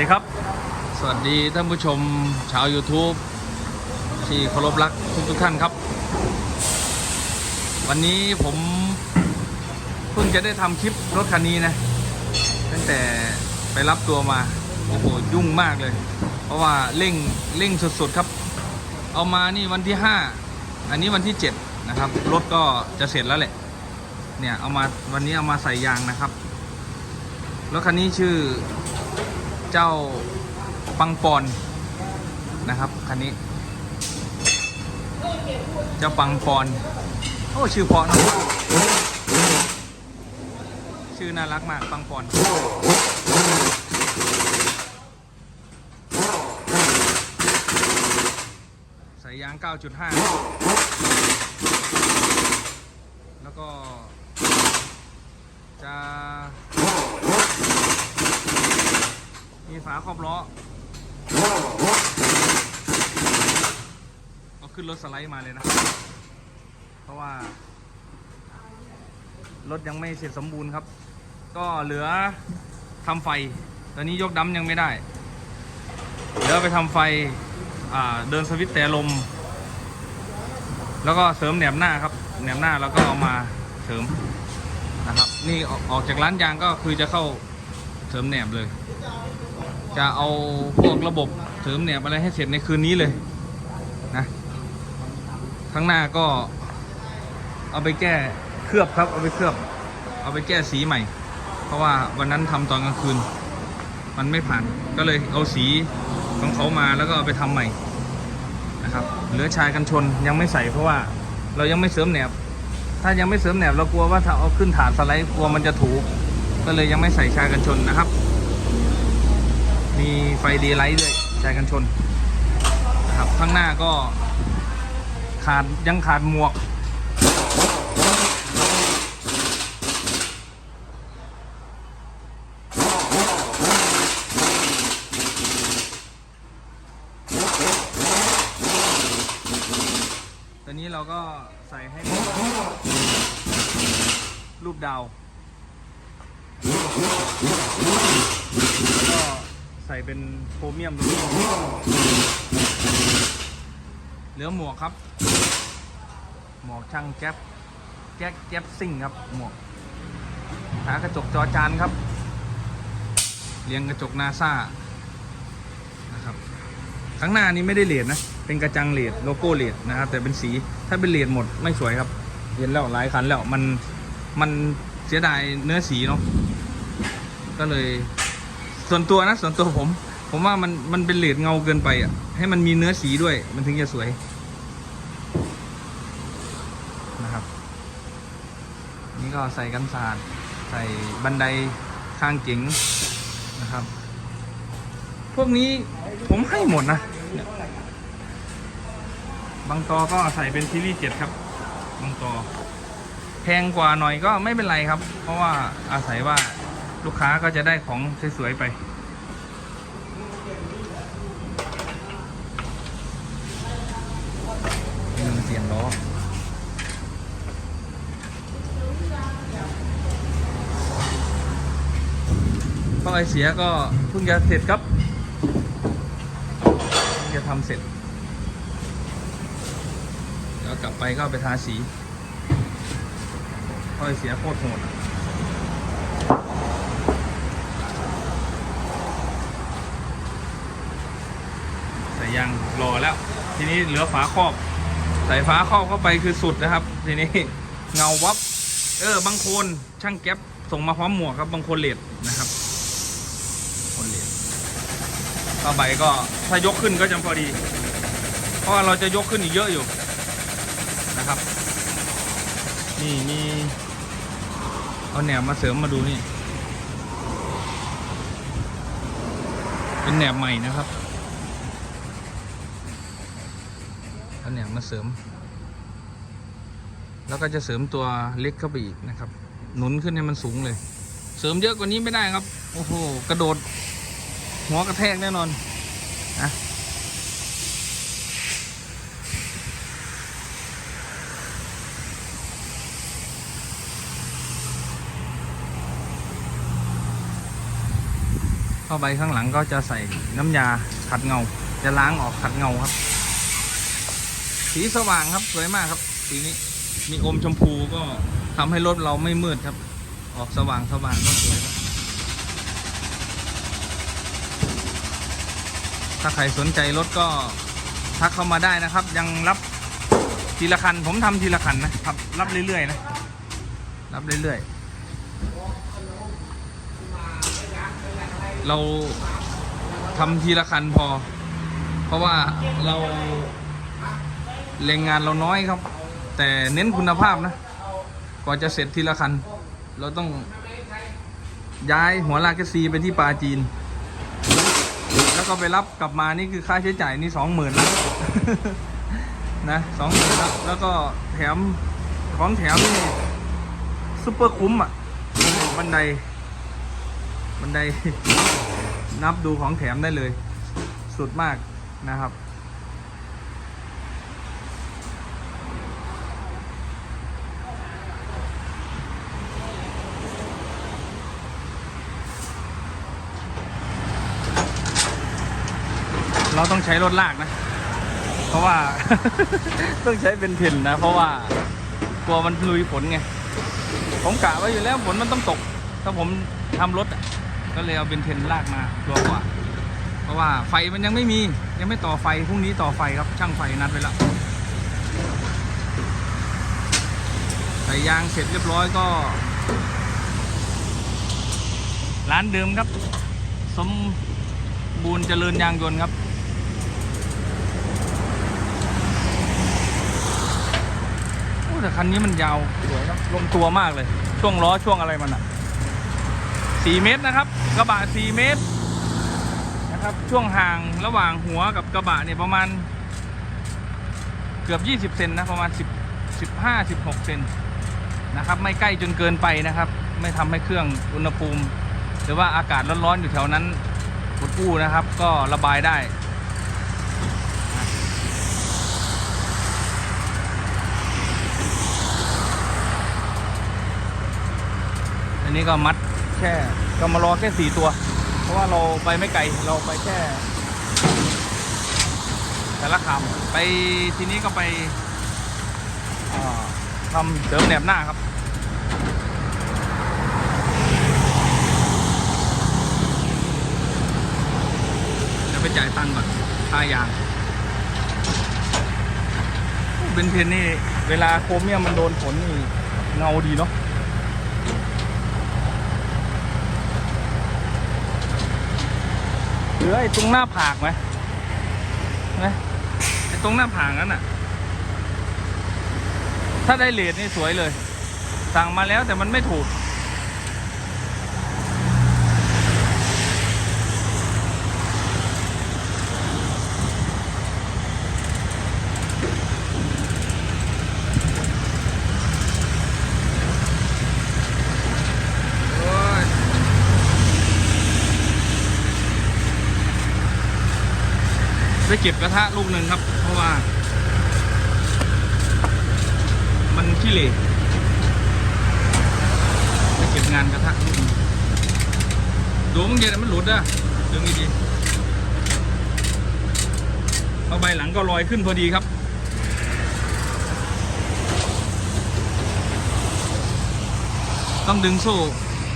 ดีครับ สวัสดีท่านผู้ชมชาว YouTube ที่เคารพรักทุกทุกๆท่านครับ วันนี้ผมเพิ่งจะได้ทำคลิปรถคันนี้นะ ตั้งแต่ไปรับตัวมา โอ้โห ยุ่งมากเลย เพราะว่าเร่งเร่งสุดๆครับ เอามานี่วันที่ 5 อันนี้วันที่ 7 นะครับ รถก็จะเสร็จแล้วแหละ เนี่ยเอามาวันนี้เอามาใส่ยางนะครับรถคันนี้ชื่อ เจ้าปังปอนนะครับคันนี้ เจ้าปังปอนโอ้ชื่อเพราะนอะชื่อน่ารักมากปังปอนใส่ยาง 9.5 แล้วก็จะ มี ฝาครอบล้อ เอาขึ้นรถสไลด์มาเลยนะ เพราะว่า รถยังไม่เสร็จสมบูรณ์ครับ ก็เหลือทำไฟ ตอนนี้ยกดั้มยังไม่ได้ เหลือไปทำไฟเดินสวิตแต่ลม แล้วก็เสริมแหนบหน้าครับ แหนบหน้าแล้วก็เอามาเสริมนะครับ นี่ออกจากร้านยางก็คือจะเข้าเสริมแหนบเลย จะเอาพวกระบบเสริมแหนบอะไรให้เสร็จในคืนนี้เลยนะข้างหน้าก็ เอาไปแก้เคลือบครับ เอาไปเคลือบ เอาไปแก้สีใหม่ เพราะว่าวันนั้นทำตอนกลางคืน มันไม่ผ่านก็เลยเอาสีของเขามาแล้วก็เอาไปทำใหม่นะครับเหลือชายกันชนยังไม่ใส่เพราะว่าเรายังไม่เสริมแหนบ ถ้ายังไม่เสริมแหนบเรากลัวว่าถ้าเอาขึ้นถาดสไลด์กลัวมันจะถูกก็เลยยังไม่ใส่ชายกันชนนะครับ มีไฟดีไลท์ด้วยชายกันชนนะครับข้างหน้าก็ขาดยังขาดหมวก ตอนนี้เราก็ใส่ให้รูปดาว แล้วก็ใส่ เป็นโครเมียมตรงนี้เหลือหมวกครับ หมวกช่างแก๊ปแก๊ปแก๊ปซิ่งครับ หมวกหากระจกจอจานครับ เรียงกระจกนาซานะครับข้างหน้านี้ไม่ได้เลดนะ เป็นกระจังเลดโลโก้เลดนะครับ แต่เป็นสีถ้าเป็นเลดหมดไม่สวยครับเห็นแล้วหลายคันแล้วมันมันเสียดายเนื้อสีเนาะก็เลย ส่วนตัวนะส่วนตัวผม ผมว่ามันมันเป็นเหลดเงาเกินไปอะ ให้มันมีเนื้อสีด้วย มันถึงจะสวยนะครับ นี่ก็ใส่กันสาดใส่บันไดข้างเก๋งนะครับ พวกนี้ผมให้หมดนะบางตอก็ใส่เป็นซีรีส์เจ็ดครับบางตอแพงกว่าหน่อยก็ไม่เป็นไรครับ เพราะว่าอาศัยว่า ลูกค้าก็จะได้ของสวยๆไป ลืมเปลี่ยนล้อก็ไอเสียก็เพิ่งจะเสร็จครับเพิ่งจะทำเสร็จเดี๋ยวกลับไปก็ไปทาสีก็ไอเสียโคตรโหดอะใส่ ยางรอแล้ว ทีนี้เหลือฝาครอบใส่ฝาครอบเข้าไปคือสุดนะครับ ทีนี้เงาวับ เออบางคนช่างแก๊ปส่งมาพร้อมหมวกครับบางคนเลดนะครับคนเหรียญผ้าใบก็ถ้ายกขึ้นก็จะพอดี เพราะว่าเราจะยกขึ้นอีกเยอะอยู่นะครับ นี่มีเอาแหนบมาเสริมมาดูนี่ เป็นแหนบใหม่นะครับ เอาแหนบมาเสริม แล้วก็จะเสริมตัวเล็กเข้าไปอีกนะครับ หนุนขึ้นให้มันสูงเลย เสริมเยอะกว่านี้ไม่ได้ครับ โอ้โห กระโดด หัวกระแทกแน่นอนนะผ้าใบข้างหลังก็จะใส่น้ำยาขัดเงา จะล้างออกขัดเงาครับ สีสว่างครับสวยมากครับ สีนี้มีอมชมพูก็ทำให้รถเราไม่มืดครับ ออกสว่างสว่างก็สวยครับ ถ้าใครสนใจรถก็ทักเข้ามาได้นะครับ ยังรับทีละคันผมทำทีละคันนะครับรับเรื่อยๆนะรับเรื่อยๆเราทำทีละคันพอ เพราะว่าเรา แรงงานเราน้อยครับ แต่เน้นคุณภาพนะกว่าจะเสร็จทีละคัน เราต้องย้ายหัวลากซีไปที่ปาจีน แล้วก็ไปรับกลับมานี่คือค่าใช้จ่ายนี่สองหมื่นแล้วนะสองหมื่นแล้วแล้วก็แถมของแถมนี่ซุปเปอร์คุ้มอะบันไดบันไดนับดูของแถมได้เลย สุดมากนะครับ ต้องใช้รถลากนะ เพราะว่า ต้องใช้เป็นเทนนะ เพราะว่ากลัวมันลุยฝนไง ผมกะไว้อยู่แล้วฝนมันต้องตก ถ้าผมทำรถก็เลยเอาเป็นเทนลากมาตัวกว่า เพราะว่าไฟมันยังไม่มี ยังไม่ต่อไฟพรุ่งนี้ต่อไฟครับช่างไฟนัดไว้แล้วใส่ยางเสร็จเรียบร้อยก็ ร้านเดิมครับ สมบูรณ์เจริญยางยนต์ครับ โอ้ แต่คันนี้มันยาวสวยครับลงตัวมากเลย ช่วงล้อช่วงอะไรมันอะสี่เมตรนะครับ กระบะสี่เมตรนะครับ ช่วงห่างระหว่างหัวกับกระบะเนี่ยประมาณ เกือบยี่สิบเซนนะประมาณสิบสิบห้าสิบหกเซนนะครับ ไม่ใกล้จนเกินไปนะครับ ไม่ทำให้เครื่องอุณหภูมิ หรือว่าอากาศร้อนๆอยู่แถวนั้นกดกู้นะครับ ก็ระบายได้ อันนี้ก็มัดแค่ก็มารอแค่สี่ตัว เพราะว่าเราไปไม่ไกลเราไปแค่แต่ละคำไปทีนี้ก็ไปทำเสริมแหนบหน้าครับเดี๋ยวไปจ่ายตังค์ก่อนค่ายางเบนเทนนี่ เวลาโครเมียมมันโดนฝนนี่เงาดีเนาะ รือไอ้ตรงหน้าผากไหมนไหมไอ้ตรงหน้าผากนั้นอะ ถ้าได้เลทนี่สวยเลย สั่งมาแล้วแต่มันไม่ถูก เก็บกระทะลูกหนึ่งครับ เพราะว่า มันขี้เหร่ไปเก็บงานกระทะลูกนึงดูมึงเย็นมันหลุดอะดึงดีๆเอาใบหลังก็ลอยขึ้นพอดีครับต้องดึงโซ่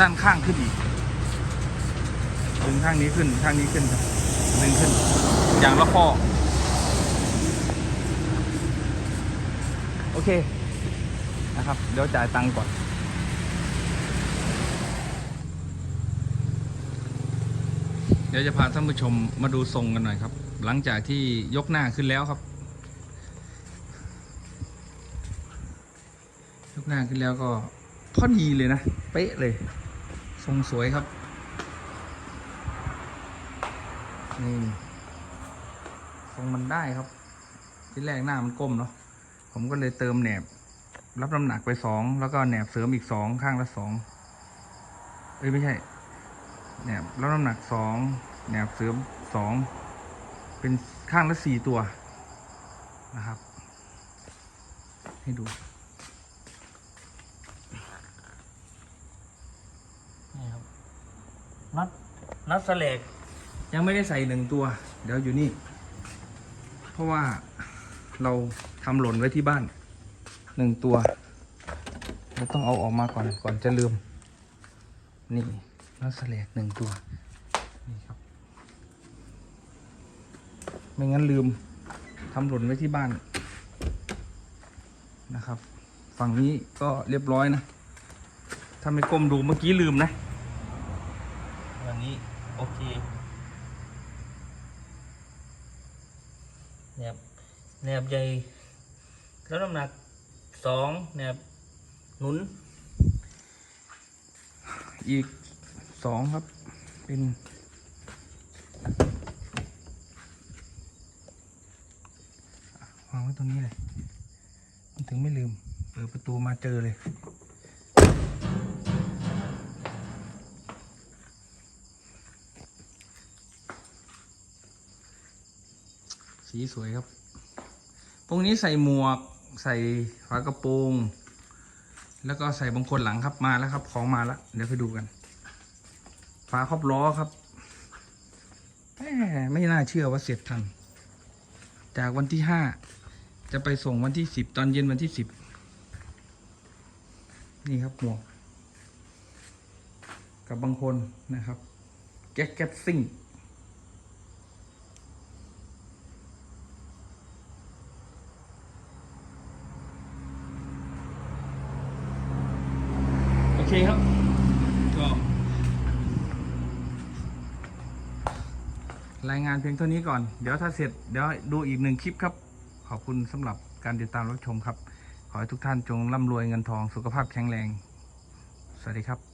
ด้านข้างขึ้นอีก ดึงข้างนี้ขึ้น ข้างนี้ขึ้นครับ ดึงขึ้น อย่างละข้อ โอเค นะครับ เดี๋ยวจ่ายตังค์ก่อน เดี๋ยวจะพาท่านผู้ชมมาดูทรงกันหน่อยครับ หลังจากที่ยกหน้าขึ้นแล้วครับ ยกหน้าขึ้นแล้วก็พอดีเลยนะ เป๊ะเลย ทรงสวยครับ นี่ ทรงมันได้ครับ ที่แรกหน้ามันก้มเนาะผมก็เลยเติมแหนบ รับน้ำหนักไปสองแล้วก็แหนบเสริมอีกสองข้างละสองเอ้ยไม่ใช่แหนบรับน้ำหนักสองแหนบเสริมสองเป็นข้างละสี่ตัวนะครับ ให้ดูนี่ครับนัดนัดสแลกยังไม่ได้ใส่หนึ่งตัว เดี๋ยวอยู่นี่ เพราะว่าเราทำหล่นไว้ที่บ้านหนึ่งตัวเราต้องเอาออกมาก่อนก่อนจะลืม นี่นัดสแลกหนึ่งตัวนี่ครับ ไม่งั้นลืมทำหล่นไว้ที่บ้านนะครับ ฝั่งนี้ก็เรียบร้อยนะ ถ้าไม่ก้มดูเมื่อกี้ลืมนะ วันนี้โอเคแหนบ แนบใหญ่แล้วน้ำหนักสองแนบหนุน อีกสองครับ เป็นวางไว้ตรงนี้เลยมันถึงไม่ลืม เปิดประตูมาเจอเลยสีสวยครับ ตรงนี้ใส่หมวก ใส่ฝากระโปรง แล้วก็ใส่บางคนหลังครับมาแล้วครับ ของมาแล้วเดี๋ยวไปดูกัน ฝาครอบล้อครับแมไม่น่าเชื่อว่าเสร็จทัน จากวันที่ห้าจะไปส่งวันที่สิบตอนเย็นวันที่สิบนี่ครับหมวก กับบางคนนะครับแก๊กแก๊ปซิ่ง โอเคครับ ก็ ราย งานเพียงเท่านี้ก่อน เดี๋ยวถ้าเสร็จเดี๋ยวดูอีกหนึ่งคลิปครับ ขอบคุณสำหรับการติดตามรับชมครับ ขอให้ทุกท่านจงร่ำรวยเงินทองสุขภาพแข็งแรง สวัสดีครับ